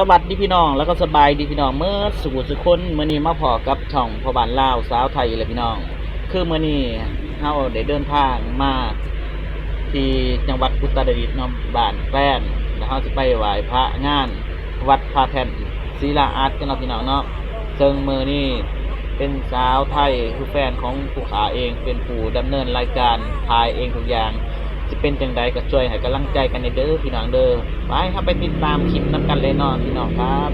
สวัสดีพี่น้องแล้วก็สบายดีพี่น้องเมื่อสุขสุขคนเมื่อนี้มาพอกับช่องพอบานลาวสาวไทยเลยพี่น้อง คือเมื่อนี้เฮาได้เดินทางมาที่จังหวัดอุตรดิตถ์เนาะบ้านแป้นแล้วเฮาสิไปไหว้พระงาน วัดพระแท่นศรีลาอาร์ตกันเนาะพี่น้องเนาะซึ่งมื้อนี้เป็นสาวไทยคือแฟนของผู้ขาเองเป็นผู้ดำเนินรายการถ่ายเองทุกอย่าง จะเป็นจังใดก็ช่วยให้กำลังใจกันในเด้อพี่น้องเด้อไปครับไปติดตามคลิปน้ำกันเลยเนาะพี่น้องครับ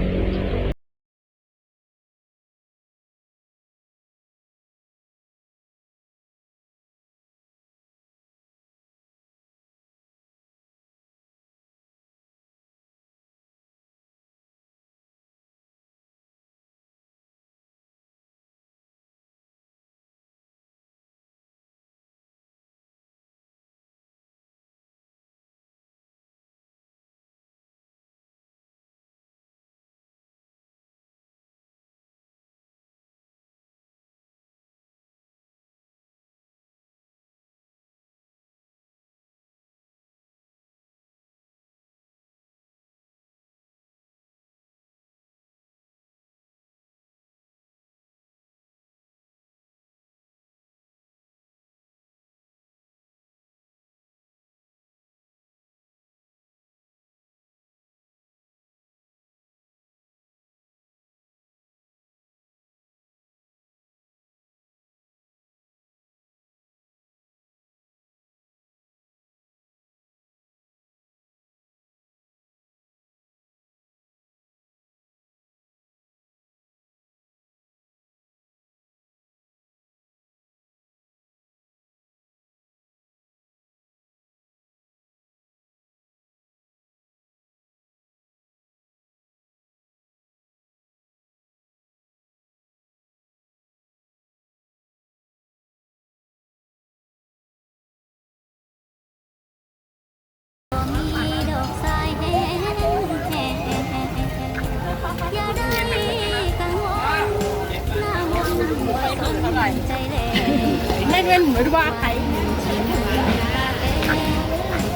ไม่เป็นเหมือนว่าใคร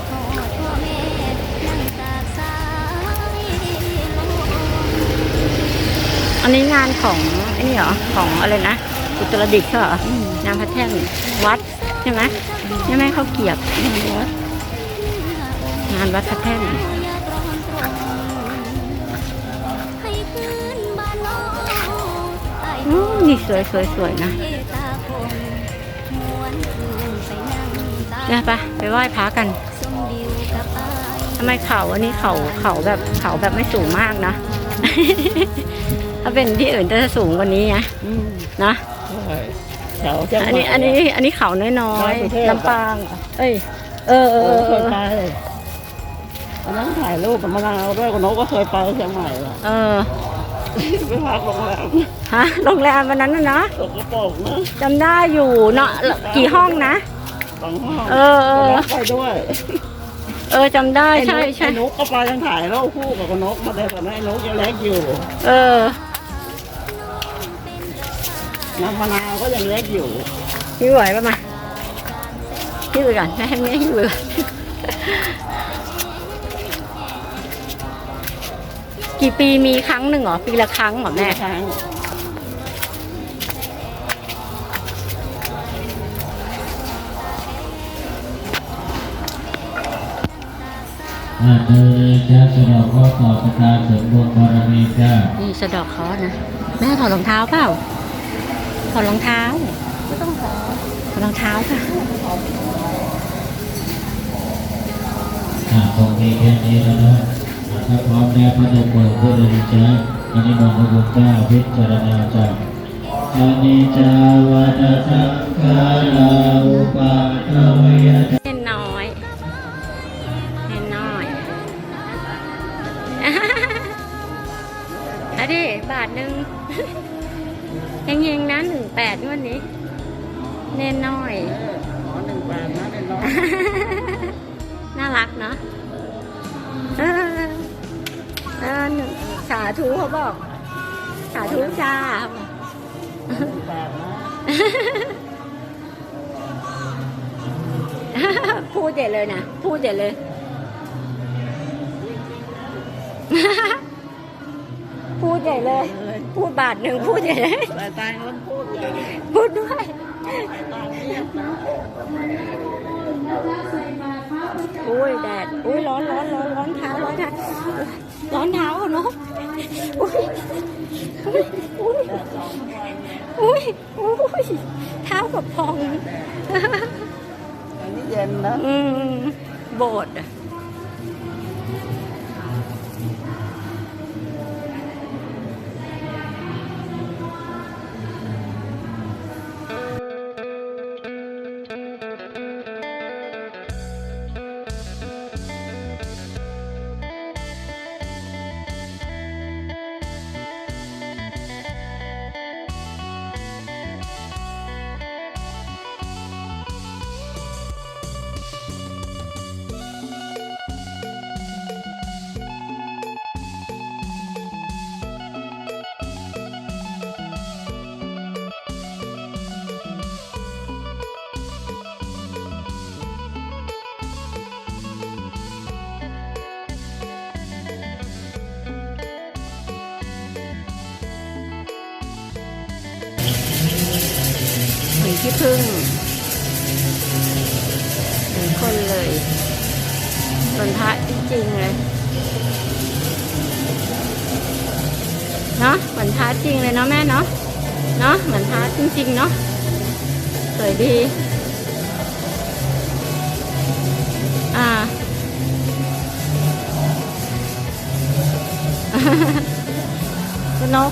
ขอพ่อแม่นั่งตากสายลมอันนี้งานของไอ้นี่เหรอของอะไรนะอุตรดิตถ์ใช่เหรองานพระแท่นวัดใช่ไหมใช่ไหมเขาเกียบวัดงานวัดพระแท่นอืมนี่สวยสวยสวยนะ งตาเดี๋ยวไปไปไหว้พระกันสมดิวกับอายทำไมเขาอันนี้เขาเขาแบบเขาแบบไม่สูงมากนะ ถ้าเป็นที่อื่นจะสูงกว่านี้ไงนะแถวจังหวัดอันนี้อันนี้อันนี้เขาน้อยน้อยกรุงเทพๆลำปางเหรอเอ้ย เออเอเอออเอเคยอไปวันนั้นถ่ายรูปกับมะนาวด้วยกับนกก็เคยไปเชียงใหม่ละเออไปพักโรงแรมฮะโรงแรมวันนั้นน่ะนะตกกระโปรงนะจำได้อยู่เนาะกี่ห้องนะ สองห้องเออเออแล้วไปด้วยเออจำได้ใช่ไอ้นกใช่ไอ้นกก็ไปยังถ่ายรูปคู่กับนกมาได้ตอนนั้นไอ้นกยังเล็กอยู่เออ น้ำมะนาวก็ยังเล็กอยู่พี่ไหวปะมาพี่ไปก่อนให้แม่พี่ไปก่อนกี่ปีมีครั้งหนึ่งเหรอ ปีละครั้งเหรอแม่ครั้ง อาเดินจ้าสนองข้อต่อสการเสริมบุญบารมีจ้านี่สะเดอกคอนะ แม่ถอดรองเท้าเปล่า ถอดรองเท้าไม่ต้องถอดถอดรองเท้าค่ะอ่าคงมีแค่นี้แล้วนะอ่าถ้าพร้อมแล้วพระนมมือขึ้นเลยจ้าอันนี้มองพระพุทธเจ้าพิจารณาจ้าอานิจจาวัฏสังขาราอุปาทวยต ทหนึ่งเฮงๆนะหนึ่งแปดวันนี้ เน้นน้อยขอหนึ่งแปดนะเป็นร้อย น่ารักเนาะเออเออหนึ่งสาธุเขาบอก สาธุจ้าหนึ่งแปดนะพูดเด็ดเลยนะ พูดเด็ดเลย ใหญ่เลย พูดบาทหนึ่งพูดใหญ่เลยแต่ตายนั้นพูดเลยพูดด้วยตายเงียบนะอุ้ยแดดอุ้ยร้อนร้อนร้อนร้อนเท้าร้อนเท้าร้อนเท้าอะเนาะอุ้ยอุ้ยอุ้ยอุ้ยอุ้ยเท้ากับพองอันนี้เย็นนะอืมโบดอะ ที่พึ่งเหมือนคนเลยเหมือนพระจริงๆเลยเนาะเหมือนพระจริงเลยเนาะแม่เนาะเนาะเหมือนพระจริง ๆ เนาะสวยดี อ่าคุณนก